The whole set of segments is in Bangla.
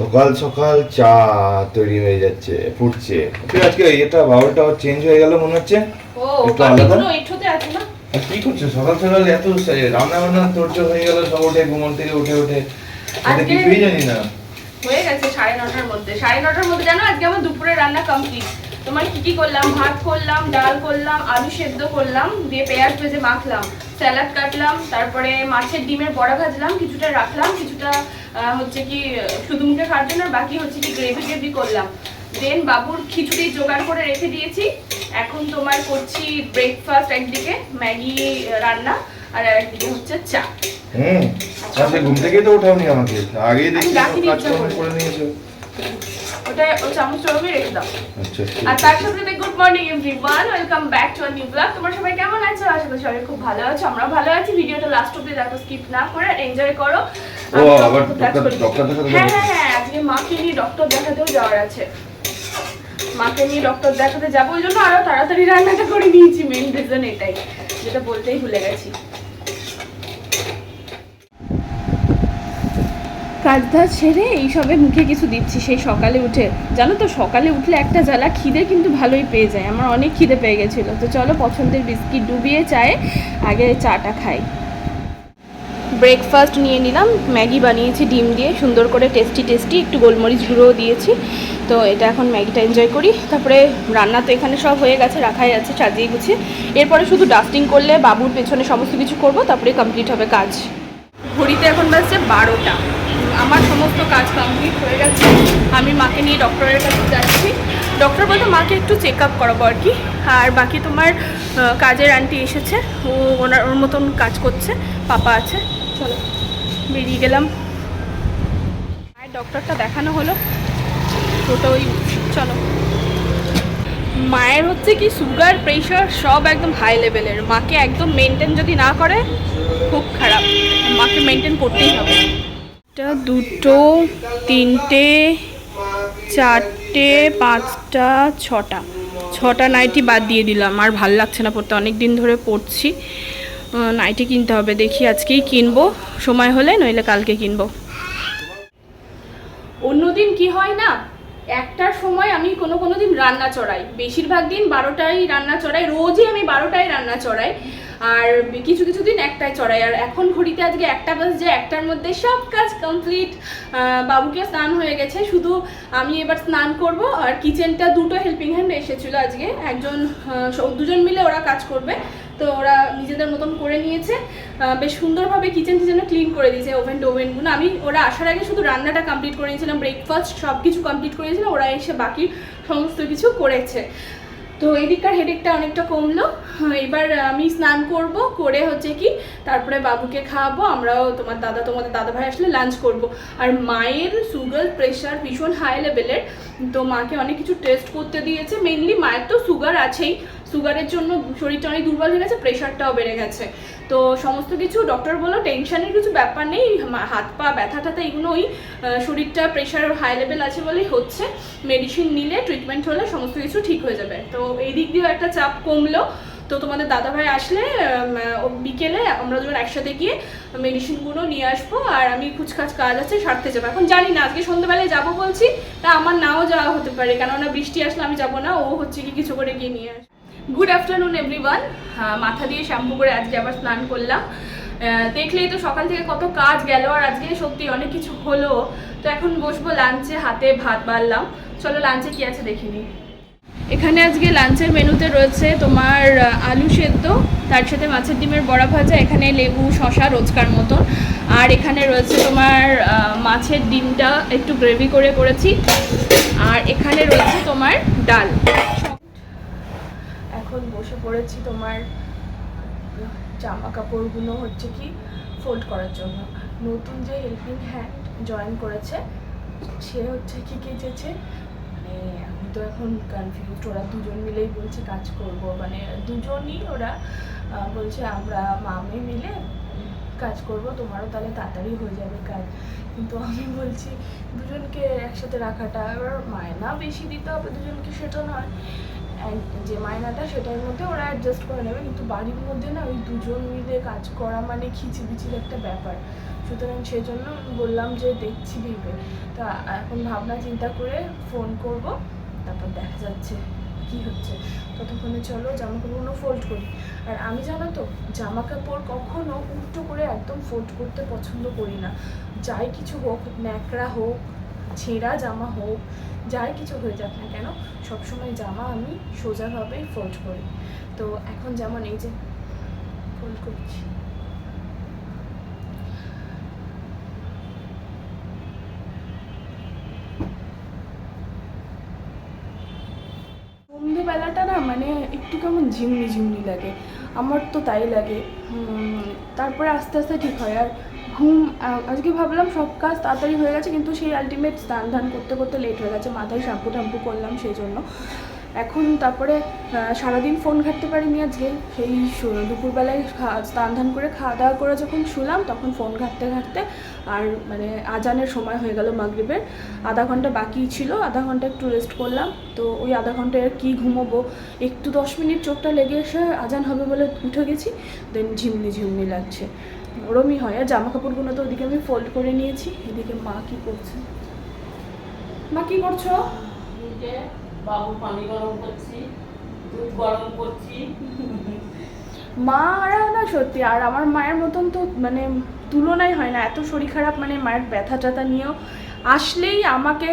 সকাল সকাল চা তৈরি হয়ে যাচ্ছে ফুটছে। তুই আজকে এটা বাউলটা চেঞ্জ হয়ে গেল মনে হচ্ছে? ও একটু আলাদা? কি করছ? সকাল সকাল এত রান্না বান্না তোর্য হয়ে গেল সব উঠে ঘুমন থেকে উঠে উঠে। আজকে- কিছুই জানি না। হয়ে গেছে সাড়ে নটার মধ্যে। সাড়ে নটার মধ্যে জানো আজকে আমার দুপুরে রান্না কমপ্লিট তোমার কি কি করলাম? ভাত করলাম ডাল করলাম আলু সেদ্ধ করলাম দিয়ে পেঁয়াজ ভেজে মাখলাম। স্যালাড কাটলাম তারপরে মাছের ডিমের বড়া ভাজলাম কিছুটা রাখলাম কিছুটা হচ্ছে কি শুধু মুখে খাওয়ার জন্য বাকি হচ্ছে কি গ্রেভি গ্রেভি করলাম। দেন বাবুর খিচুড়ি জোগাড় করে রেখে দিয়েছি। এখন তোমার করছি ব্রেকফাস্ট একদিকে ম্যাগি রান্না আর একদিকে হচ্ছে চা। হুম আজকে ঘুম থেকে তো উঠাওনি আমাকে। আগেই দেখি কাজ। করে নিয়েছো। ওটা রেখে দাও। আচ্ছা আর তার সাথে good morning everyone welcome back to a new blog তোমরা সবাই কেমন আছো? আশা করি সবাই খুব ভালো আছো। আমরা ভালো আছি। ভিডিওটা লাস্ট অব্দি দেখো স্কিপ না করে এনজয় করো। ও, আবার ডক্টর- দেখাতে হ্যাঁ হ্যাঁ হ্যাঁ আজকে মাকে নিয়ে ডক্টর দেখাতেও যাওয়ার আছে। মাকে নিয়ে ডক্টর দেখাতে যাব ওই জন্য আরও তাড়াতাড়ি রান্নাটা করে নিয়েছি। মেইন রিজন এটাই যেটা বলতেই ভুলে গেছি। কাজ ধাজ সেরে এইসবে মুখে কিছু দিচ্ছি। সেই সকালে উঠে, জানো তো, সকালে উঠলে একটা জ্বালা খিদে কিন্তু ভালোই পেয়ে যায়। আমার অনেক খিদে পেয়ে গেছিল। তো চলো পছন্দের বিস্কিট ডুবিয়ে চায়ে আগে চাটা খাই। ব্রেকফাস্ট নিয়ে নিলাম। ম্যাগি বানিয়েছি, ডিম দিয়ে। সুন্দর করে টেস্টি টেস্টি একটু গোলমরিচ গুঁড়োও দিয়েছি। তো এটা এখন ম্যাগিটা এনজয় করি। তারপরে রান্না তো এখানে সব হয়ে গেছে, রাখাই আছে, সাজিয়ে গুছিয়ে। এরপরে শুধু ডাস্টিং করলে বাবুর পেছনে সমস্ত কিছু করব, তারপরে কমপ্লিট হবে কাজ। ঘড়িতে এখন বাজছে বারোটা। আমার সমস্ত কাজ কমপ্লিট হয়ে গেছে। আমি মাকে নিয়ে ডক্টরের কাছে যাচ্ছি। ডক্টর বলতে মাকে একটু চেক আপ করাবো আর কি। আর বাকি তোমার কাজের আন্টি এসেছে। ও ওনার, ওর মতন কাজ করছে। পাপা আছে। চলো, বেরিয়ে গেলাম। আর ডক্টরটা দেখানো হলো। ওটা ওই, চলো। মায়ের হচ্ছে কি সুগার প্রেশার সব একদম হাই লেভেলের মাকে একদম মেনটেন যদি না করে, খুব খারাপ। মাকে মেনটেন করতেই হবে। একটা, দুটো, তিনটে, চারটে, পাঁচটা, ছটা। ছটা নাইটি বাদ দিয়ে দিলাম, আর ভালো লাগছে না পড়তে। অনেক দিন ধরে পড়ছি। নাইটি কিনতে হবে। দেখি আজকেই কিনবো। সময় হলে, নইলে কালকে কিনবো। অন্যদিন কি হয় না? একটার সময় আমি কোনো কোনো দিন রান্না চড়াই। বেশিরভাগ দিন বারোটায় রান্না চড়াই। রোজই আমি বারোটায় রান্না চড়াই। আর কিছু কিছু দিন একটাই চড়াই। আর এখন ঘড়িতে আজকে একটা বাজছে, একটার মধ্যে সব কাজ কমপ্লিট বাবুকে স্নান হয়ে গেছে, শুধু আমি এবার স্নান করব আর কিচেনটা দুটো হেল্পিং হ্যান্ড এসেছিল আজকে। একজন দুজন মিলে ওরা কাজ করবে। তো ওরা নিজেদের মতন করে নিয়েছে। বেশ সুন্দরভাবে কিচেন টিচেনও ক্লিন করে দিয়েছে ওভেন টোভেনগুলো আমি, ওরা আসার আগে শুধু রান্নাটা কমপ্লিট করে নিয়েছিলাম ব্রেকফাস্ট সব কিছু কমপ্লিট করে নিয়েছিলাম, ওরা এসে বাকি সমস্ত কিছু করেছে। তো এদিককার হেডেকটা অনেকটা কমলো। হ্যাঁ, এবার আমি স্নান করব করে হচ্ছে কি তারপরে বাবুকে খাওয়াবো আমরাও তোমার দাদা তোমাদের দাদা ভাই আসলে লাঞ্চ করব। আর মায়ের সুগার প্রেশার ভীষণ হাই লেভেলের তো মাকে অনেক কিছু টেস্ট করতে দিয়েছে। মেনলি মায়ের তো সুগার আছেই। সুগারের জন্য শরীরটা অনেক দুর্বল হয়ে গেছে প্রেশারটাও বেড়ে গেছে। তো সমস্ত কিছু ডক্টর বলল টেনশনের কিছু ব্যাপার নেই হাত পা ব্যথা ট্যাথা এগুলোই আহ, শরীরটা প্রেশার হাই লেভেল আছে বলেই হচ্ছে। মেডিসিন নিলে ট্রিটমেন্ট হলে সমস্ত কিছু ঠিক হয়ে যাবে। তো এই দিক দিয়েও একটা চাপ কমলো। তো তোমাদের দাদাভাই আসলে বিকেলে আমরা দুজন একসাথে গিয়ে মেডিসিনগুলো নিয়ে আসব। আর আমি কুচকাচ কাজ আছে সারতে যাব। এখন জানি না আজকে সন্ধ্যেবেলায় যাব বলছি তা আমার নাও যাওয়া হতে পারে। কেননা বৃষ্টি আসলে আমি যাব না ও হচ্ছে কি কিছু করে গিয়ে নিয়ে আসবে। গুড আফটারনুন এভরিওয়ান মাথা দিয়ে শ্যাম্পু করে আজকে আবার স্নান করলাম। দেখলেই তো সকাল থেকে কত কাজ গেল আর আজকে সত্যি অনেক কিছু হলো। তো এখন বসবো লাঞ্চে হাতে ভাত বাড়লাম। চলো লাঞ্চে কি আছে দেখিনি এখানে আজকে লাঞ্চের মেনুতে রয়েছে তোমার আলু সেদ্ধ, তার সাথে মাছের ডিমের বড়া ভাজা, এখানে লেবু শশা রোজকার মতন। আর এখানে রয়েছে তোমার মাছের ডিমটা একটু গ্রেভি করে করেছি। আর এখানে রয়েছে তোমার ডাল। বসে পড়েছি তোমার জামা কাপড়গুলো হচ্ছে কি ফোল্ড করার জন্য। নতুন যে হেল্পিং হ্যান্ড জয়েন করেছে, সে হচ্ছে কি কেচেছে। মানে আমি তো এখন কনফিউজড ওরা দুজন মিলেই বলছে কাজ করব। মানে দুজনই ওরা বলছে আমরা মামে মিলে কাজ করব, তোমারও তাহলে তাড়াতাড়ি হয়ে যাবে কাজ। কিন্তু আমি বলছি, দুজনকে একসাথে রাখাটা এবার মায়না বেশি দিতে হবে, দুজনকে সেটা নয়। যে মায়নাটা সেটার মধ্যে ওরা অ্যাডজাস্ট করে নেবে, কিন্তু বাড়ির মধ্যে না ওই দুজন মিলে কাজ করা মানে খিচিবিচির একটা ব্যাপার। সুতরাং সেই জন্য বললাম যে দেখছি ভেবে। তা এখন ভাবনা চিন্তা করে ফোন করব, তারপর দেখা যাচ্ছে কি হচ্ছে। ততক্ষণে চলো জামা কাপড়গুলো ফোল্ড করি। আর আমি জানো তো জামা কাপড় কখনো উল্টো করে একদম ফোল্ড করতে পছন্দ করি না। যাই কিছু হোক, ন্যাকড়া হোক ছেঁড়া জামা হোক, যাই কিছু হয়ে যাক না কেন, সবসময় জামা আমি সোজাভাবেই ফোল্ড করি। তো এখন যেমন এই যে ফোল্ড করছি। সন্ধেবেলাটা না মানে একটু কেমন ঝিমনি ঝিমনি লাগে। আমার তো তাই লাগে। তারপরে আস্তে আস্তে ঠিক হয়। আর ঘুম আজকে ভাবলাম সব কাজ তাড়াতাড়ি হয়ে গেছে, কিন্তু সেই আলটিমেট স্নান ধান করতে করতে লেট হয়ে গেছে। মাথায় শ্যাম্পু ট্যাম্পু করলাম সেই জন্য এখন তারপরে সারাদিন ফোন ঘাটতে পারিনি আজকে। সেই দুপুরবেলায় স্নান ধান করে খাওয়া দাওয়া করে যখন শুলাম, তখন ফোন ঘাটতে ঘাটতে আর মানে আজানের সময় হয়ে গেল মাগরিবের। আধা ঘণ্টা বাকি ছিল, আধা ঘণ্টা একটু রেস্ট করলাম। তো ওই আধা ঘন্টায় কী ঘুমোবো? একটু দশ মিনিট চোখটা লেগে এসে আজান হবে বলে উঠে গেছি দেন ঝিমনি ঝিমনি লাগছে। ওরমই হয়। আর জামা কাপড়গুলো তো ওদিকে আমি ফোল্ড করে নিয়েছি। এদিকে মা কি করছে? মা কি করছ? বাবু পানি গরম করছি দুধ গরম করছি। মারা না সত্যি আর আমার মায়ের মতন তো মানে তুলনাই হয় না। এত শরীর খারাপ মানে মায়ের ব্যথা ট্যাথা নিয়েও আসলেই আমাকে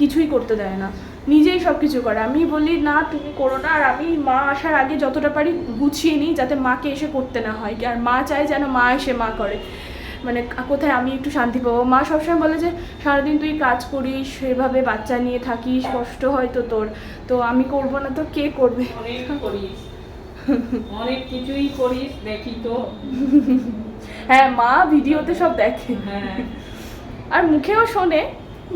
কিছুই করতে দেয় না। নিজেই সব কিছু করে। আমি বলি না তুমি করো না। আর আমি মা আসার আগে যতটা পারি গুছিয়ে নিই যাতে মাকে এসে করতে না হয়। আর মা চায় যেন মা এসে মা করে। মানে কোথায় আমি একটু শান্তি পাবো? মা সবসময় বলে যে সারাদিন তুই কাজ করিস সেভাবে বাচ্চা নিয়ে থাকিস কষ্ট হয় তো তোর। তো আমি করব না তো কে করবে? অনেক কিছুই করিস দেখি তো। হ্যাঁ মা ভিডিওতে সব দেখে। হ্যাঁ। আর মুখেও শোনে।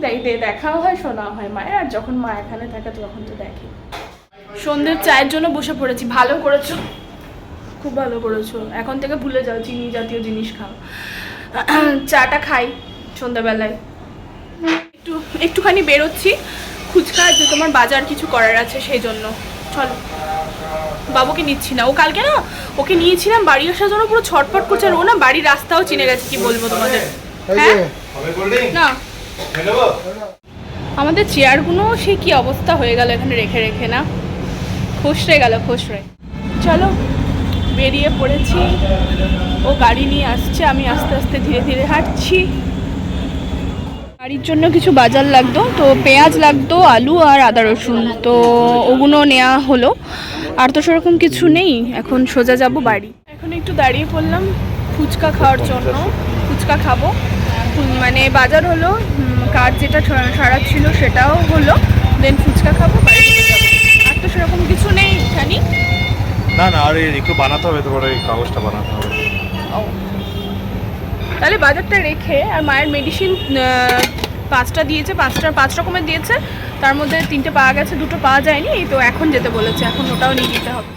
দেখাও হয় শোনাও হয়। মায়ের আর যখন মা এখানে থাকে তখন তো দেখে। সন্ধ্যের চায়ের জন্য বসে পড়েছি। ভালো করেছ? খুব ভালো করেছ। এখন থেকে ভুলে যাও চিনি জাতীয় জিনিস খাও। চাটা খাই সন্ধ্যাবেলায়। একটু একটুখানি বেরোচ্ছি। খুচকা যে তোমার বাজার কিছু করার আছে সেই জন্য। চলো। বাবুকে নিচ্ছি না। ও কালকে না ওকে নিয়েছিলাম বাড়ি আসার জন্য পুরো ছটফট করছে। আর ও না বাড়ির রাস্তাও চিনে গেছে কি বলব তোমাদের। হ্যাঁ? না। আমাদের চেয়ারগুলো, সে কি অবস্থা হয়ে গেল এখানে রেখে রেখে না? খসড়ে গেল খসড়ে চলো, বেরিয়ে পড়েছি। ও গাড়ি নিয়ে আসছে, আমি আস্তে আস্তে ধীরে ধীরে হাঁটছি। বাড়ির জন্য কিছু বাজার লাগতো, তো পেঁয়াজ লাগতো, আলু আর আদা রসুন। তো ওগুলো নেওয়া হলো। আর তো সেরকম কিছু নেই, এখন সোজা যাব বাড়ি। এখন একটু দাঁড়িয়ে পড়লাম ফুচকা খাওয়ার জন্য। ফুচকা খাব। মানে বাজার হলো কাজ যেটা সারার ছিল সেটাও হলো দেন ফুচকা খাব আর তো সেরকম কিছু নেই জানি। না না আরে একটু বানাতে হবে তোমার এই কাগজটা বানাতে হবে। তাহলে বাজারটা রেখে আর মায়ের মেডিসিন পাঁচটা দিয়েছে পাঁচটা পাঁচ রকমের দিয়েছে। তার মধ্যে তিনটে পাওয়া গেছে দুটো পাওয়া যায়নি এই তো এখন যেতে বলেছে এখন ওটাও নিয়ে যেতে হবে।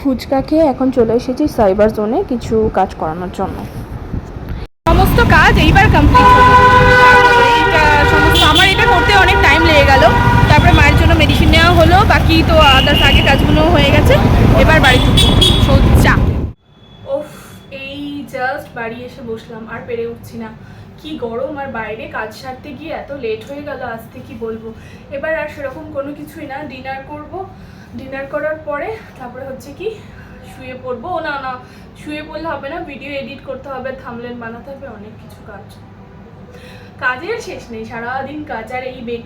ফুচকা খেয়ে এখন চলে এসেছি সাইবার জোনে কিছু কাজ করানোর জন্য। কাজ এইবার কমপ্লিট সমস্ত আমার এটা করতে অনেক টাইম লেগে গেল। তারপরে মায়ের জন্য মেডিসিন নেওয়া হলো। বাকি তো আদার্স আগে কাজগুলো হয়ে গেছে। এবার বাড়ি সোজা ওফ, এই জাস্ট বাড়ি এসে বসলাম। আর পেরে উঠছি না। কি গরম আর বাইরে কাজ সারতে গিয়ে এত লেট হয়ে গেল আসতে কি বলব? এবার আর সেরকম কোনো কিছুই না। ডিনার করব। ডিনার করার পরে তারপরে হচ্ছে কি শুয়ে পড়ব। না না শুয়ে পড়লে হবে না ভিডিও এডিট করতে হবে থামলেন বানাতে হবে অনেক কিছু কাজ। কাজের শেষ নেই সারাদিন কাজ আর এই বেড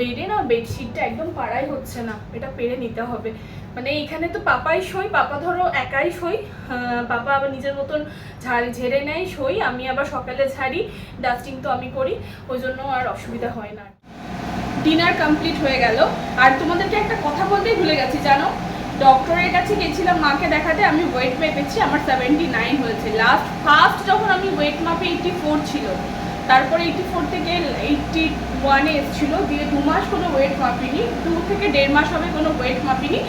বেডে না বেডশিটটা একদম পাড়াই হচ্ছে না এটা পেরে নিতে হবে। মানে এইখানে তো পাপাই শোই পাপা ধরো একাই আহ, পাপা আবার নিজের মতন ঝাড় ঝেড়ে নেয় শোই আমি আবার সকালে ঝাড়ি ডাস্টিং তো আমি করি ওই জন্য আর অসুবিধা হয় না। ডিনার কমপ্লিট হয়ে গেল। আর তোমাদেরকে একটা কথা বলতেই ভুলে গেছি জানো? ডক্টরের কাছে গেছিলাম, মাকে দেখাতে, আমি ওয়েট মেপেছি আমার সেভেন্টি নাইন হয়েছে। লাস্ট ফার্স্ট যখন আমি ওয়েট মাপে এইটটি ফোর ছিল, তারপরে এইটটি ফোর থেকে এইটটি ওয়ানে এসেছিল, দিয়ে দু মাস কোনো ওয়েট মাপিনি, দু থেকে দেড় মাস হবে কোনো ওয়েট মাপিনি।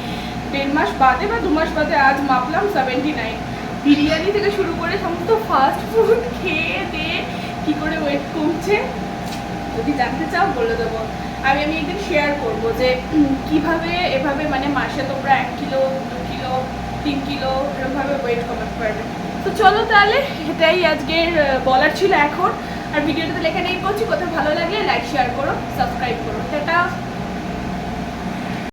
দেড় মাস বাদে বা দু মাস বাদে আজ মাপলাম সেভেন্টি নাইন বিরিয়ানি থেকে শুরু করে সমস্ত ফাস্ট ফুড খেয়ে দিয়ে কী করে ওয়েট কমছে? যদি জানতে চাও বলে দেবো। আমি আমি একদিন শেয়ার করব যে কীভাবে এভাবে মানে মাসে তোমরা এক কিলো, দু কিলো, তিন কিলো এরকমভাবে ওয়েট কমাতে পারবে তো চলো তাহলে, এটাই আজকের বলার ছিল এখন। আর ভিডিওটা তাহলে এখানেই করছি কোথাও ভালো লাগলে লাইক শেয়ার করো সাবস্ক্রাইব